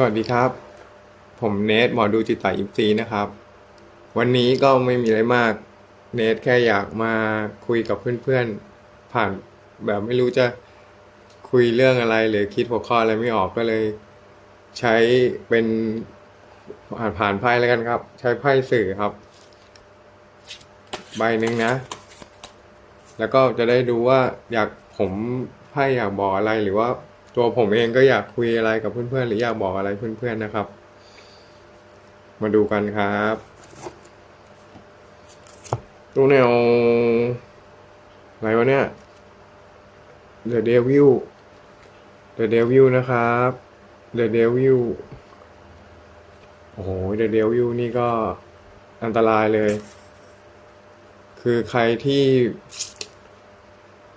สวัสดีครับ ผมเนทหมอดูจิตตาอิมซีนะครับ วันนี้ก็ไม่มีอะไรมาก เนทแค่อยากมาคุยกับเพื่อนๆ ผ่านแบบไม่รู้จะคุยเรื่องอะไร หรือคิดหัวข้ออะไรไม่ออกก็เลย ใช้เป็นผ่านผ่านไพ่แล้วกันครับ ใช้ไพ่สื่อครับ ใบหนึ่งนะ แล้วก็จะได้ดูว่าอยากผมไพ่อยากบอกอะไรหรือว่า ตัวผมเองก็อยากคุยอะไรกับเพื่อนๆ หรืออยากบอกอะไรเพื่อนๆนะครับ มาดูกันครับตัวแนวอะไรวะเนี่ย The Devil The Devil นะครับ The Devil โอ้โห The Devil นี่ก็อันตรายเลย คือใครที่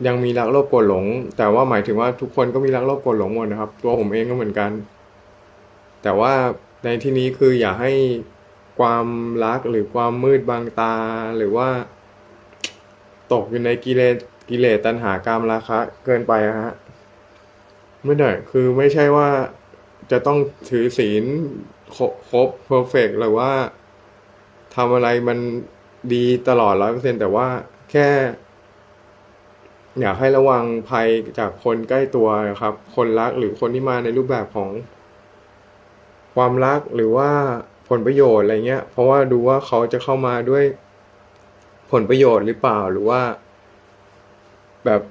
ยังมีรักโลภโกรธหลง แต่ว่าหมายถึงว่าทุกคนก็มีรักโลภโกรธหลงหมดนะครับ ตัวผมเองก็เหมือนกัน แต่ว่าในที่นี้คืออย่าให้ความรักหรือความมืดบังตาหรือว่า ตกอยู่ในกิเลสกิเลสตัณหากามราคะ เกินไปอะฮะไม่ได้คือไม่ใช่ว่าจะต้องถือศีลครบครบเพอร์เฟกหรือว่าทำอะไรมันดีตลอดร้อยเปอร์เซ็นแต่ว่าแค่ อยากให้ระวังภัยจากคนใกล้ตัวนะครับ คนรักหรือคนที่มาในรูปแบบของ ความรักหรือว่าผลประโยชน์อะไรเงี้ย เพราะว่าดูว่าเขาจะเข้ามาด้วยผลประโยชน์หรือเปล่าหรือว่า แบบ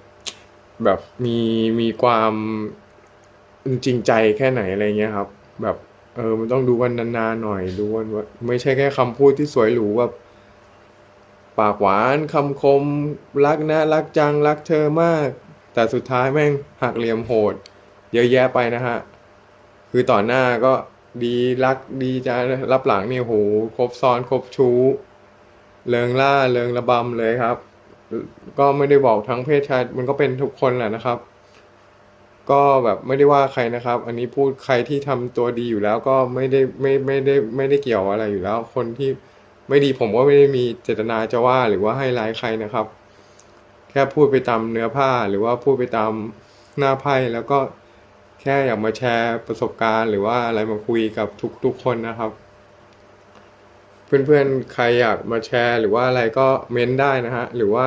แบบมีมีความจริงใจแค่ไหนอะไรเงี้ยครับ แบบ เออมันต้องดูวันนานๆหน่อยดูวันว่าไม่ใช่แค่คำพูดที่สวยหรูแบบ ปากหวานคำคม รักนะรักจังรักเธอมาก แต่สุดท้ายแม่งหักเหลี่ยมโหด เยอะแยะไปนะฮะ คือต่อหน้าก็ดีรักดีจะรับหลังนี่โหครบซ้อนครบชู้เริงล่าเริงระบำเลยครับ ก็ไม่ได้บอกทั้งเพศชายมันก็เป็นทุกคนแหละนะครับ ก็แบบไม่ได้ว่าใครนะครับ อันนี้พูดใครที่ทำตัวดีอยู่แล้วก็ไม่ได้ไม่ไม่ได้ไม่ได้เกี่ยวอะไรอยู่แล้ว คนที่ ไม่ดีผมก็ไม่ได้มีเจตนาจะว่าหรือว่าให้ร้ายใครนะครับ แค่พูดไปตามเนื้อผ้าหรือว่าพูดไปตามหน้าไพ่แล้วก็แค่อยากมาแชร์ประสบการณ์ หรือว่าอะไรมาคุยกับทุกๆคนนะครับ เพื่อนๆใครอยากมาแชร์ หรือว่าอะไรก็เม้นได้นะฮะหรือว่า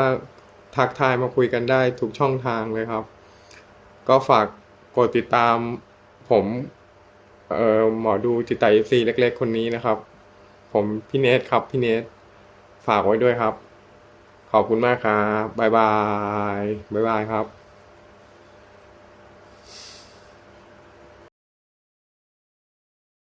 ทักทายมาคุยกันได้ทุกช่องทางเลยครับ ก็ฝากกดติดตามผมเอ่อหมอดูจิตตาเอฟซีเล็ก ๆ คนนี้นะครับ ผมพี่เนทครับ พี่เนทฝากไว้ด้วยครับ ขอบคุณมากครับ บ๊ายบาย บ๊ายบายครับ